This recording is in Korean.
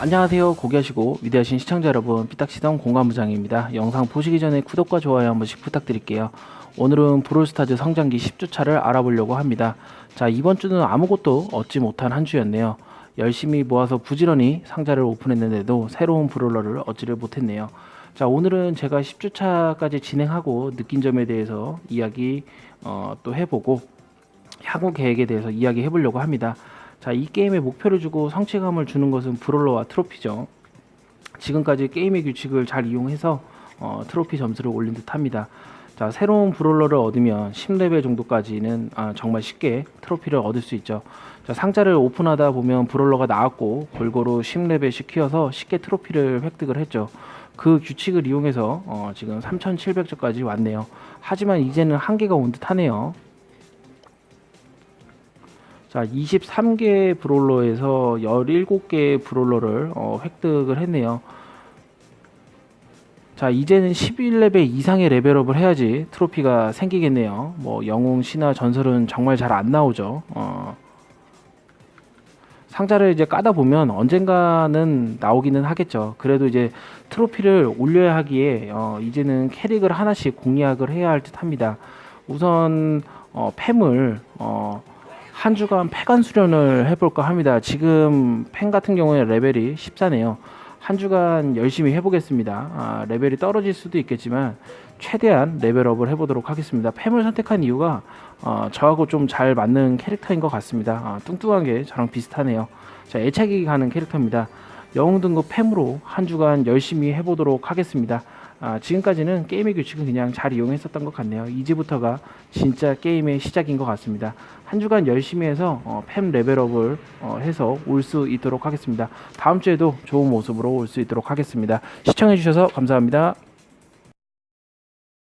안녕하세요. 고귀하시고 위대하신 시청자 여러분, 삐딱시동 공감부장입니다. 영상 보시기 전에 구독과 좋아요 한 번씩 부탁드릴게요. 오늘은 브롤스타즈 성장기 10주차를 알아보려고 합니다. 자, 이번 주는 아무것도 얻지 못한 한 주였네요. 열심히 모아서 부지런히 상자를 오픈했는데도 새로운 브롤러를 얻지를 못했네요. 자, 오늘은 제가 10주차까지 진행하고 느낀 점에 대해서 이야기 어, 또 해보고 향후 계획에 대해서 이야기 해 보려고 합니다. 자, 이 게임의 목표를 주고 성취감을 주는 것은 브롤러와 트로피죠. 지금까지 게임의 규칙을 잘 이용해서 어, 트로피 점수를 올린 듯 합니다. 자, 새로운 브롤러를 얻으면 10레벨 정도까지는 아, 정말 쉽게 트로피를 얻을 수 있죠. 자, 상자를 오픈하다 보면 브롤러가 나왔고 골고루 10레벨씩 키워서 쉽게 트로피를 획득을 했죠. 그 규칙을 이용해서 어, 지금 3,700점까지 왔네요. 하지만 이제는 한계가 온 듯하네요. 자, 23개 브롤러에서 17개 브롤러를 어, 획득을 했네요. 자, 이제는 11레벨 이상의 레벨업을 해야지 트로피가 생기겠네요. 뭐 영웅, 신화, 전설은 정말 잘 안 나오죠. 어. 상자를 이제 까다 보면 언젠가는 나오기는 하겠죠. 그래도 이제 트로피를 올려야 하기에 어, 이제는 캐릭을 하나씩 공략을 해야 할 듯합니다. 우선 어, 팸을 어, 한 주간 폐관 수련을 해볼까 합니다. 지금 펜 같은 경우에 레벨이 14네요. 한 주간 열심히 해보겠습니다. 아, 레벨이 떨어질 수도 있겠지만 최대한 레벨업을 해보도록 하겠습니다. 팸을 선택한 이유가 어, 저하고 좀 잘 맞는 캐릭터인 것 같습니다. 아, 뚱뚱한 게 저랑 비슷하네요. 자, 애착이 가는 캐릭터입니다. 영웅 등급 팸으로 한 주간 열심히 해보도록 하겠습니다. 아, 지금까지는 게임의 규칙은 그냥 잘 이용했었던 것 같네요. 이제부터가 진짜 게임의 시작인 것 같습니다. 한 주간 열심히 해서 어, 팸 레벨업을 어, 해서 올 수 있도록 하겠습니다. 다음 주에도 좋은 모습으로 올 수 있도록 하겠습니다. 시청해주셔서 감사합니다.